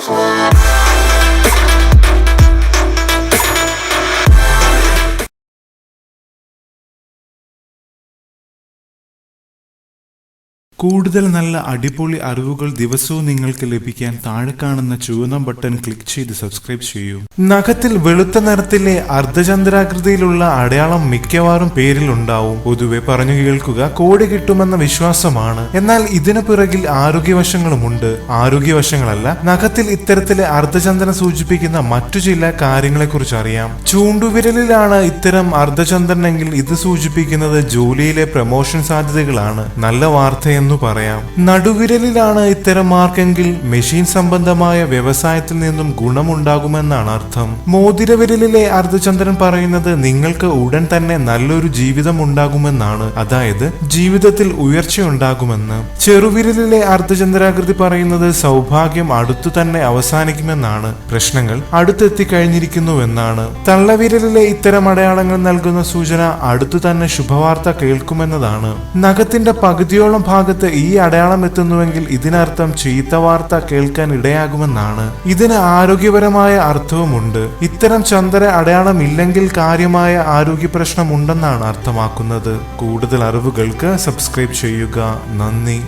forever. കൂടുതൽ നല്ല അടിപൊളി അറിവുകൾ ദിവസവും നിങ്ങൾക്ക് ലഭിക്കാൻ താഴെ കാണുന്ന ചുവന്ന ബട്ടൺ ക്ലിക്ക് ചെയ്ത് സബ്സ്ക്രൈബ് ചെയ്യൂ. നഖത്തിൽ വെളുത്ത നിറത്തിലെ അർദ്ധചന്ദ്രാകൃതിയിലുള്ള അടയാളം മിക്കവാറും പേരിൽ ഉണ്ടാവും. പൊതുവെ പറഞ്ഞു കേൾക്കുക കോടി കിട്ടുമെന്ന വിശ്വാസമാണ്. എന്നാൽ ഇതിനു പിറകിൽ ആരോഗ്യവശങ്ങളുമുണ്ട് ആരോഗ്യവശങ്ങളല്ല നഖത്തിൽ ഇത്തരത്തിലെ അർദ്ധചന്ദ്രൻ സൂചിപ്പിക്കുന്ന മറ്റു ചില കാര്യങ്ങളെക്കുറിച്ച് അറിയാം. ചൂണ്ടുവിരലിലാണ് ഇത്തരം അർദ്ധചന്ദ്രനെങ്കിൽ ഇത് സൂചിപ്പിക്കുന്നത് ജോലിയിലെ പ്രമോഷൻ സാധ്യതകളാണ്. നല്ല വാർത്ത എന്ന് പറയാം. നടുവിരലിലാണ് ഇത്തരം മാർക്കെങ്കിൽ മെഷീൻ സംബന്ധമായ വ്യവസായത്തിൽ നിന്നും ഗുണമുണ്ടാകുമെന്നാണ് അർത്ഥം. മോതിരവിരലിലെ അർദ്ധചന്ദ്രൻ പറയുന്നത് നിങ്ങൾക്ക് ഉടൻ തന്നെ നല്ലൊരു ജീവിതം ഉണ്ടാകുമെന്നാണ്. അതായത് ജീവിതത്തിൽ ഉയർച്ചയുണ്ടാകുമെന്ന് ചെറുവിരലിലെ അർദ്ധചന്ദ്രാകൃതി പറയുന്നത് സൗഭാഗ്യം അടുത്തു തന്നെ അവസാനിക്കുമെന്നാണ്. പ്രശ്നങ്ങൾ അടുത്തെത്തിക്കഴിഞ്ഞിരിക്കുന്നുവെന്നാണ് തള്ളവിരലിലെ ഇത്തരം അടയാളങ്ങൾ നൽകുന്ന സൂചന അടുത്തു തന്നെ ശുഭവാർത്ത കേൾക്കുമെന്നതാണ്. നഖത്തിന്റെ പകുതിയോളം ഭാഗത്ത് ഈ അടയാളം എത്തുന്നുവെങ്കിൽ ഇതിനർത്ഥം ചീത്ത വാർത്ത കേൾക്കാൻ ഇടയാകുമെന്നാണ്. ഇതിന് ആരോഗ്യപരമായ അർത്ഥവുമുണ്ട്. ഇത്തരം ചന്ദ്ര അടയാളം ഇല്ലെങ്കിൽ കാര്യമായ ആരോഗ്യ പ്രശ്നമുണ്ടെന്നാണ് അർത്ഥമാക്കുന്നത്. കൂടുതൽ അറിവുകൾക്ക് സബ്സ്ക്രൈബ് ചെയ്യുക. നന്ദി.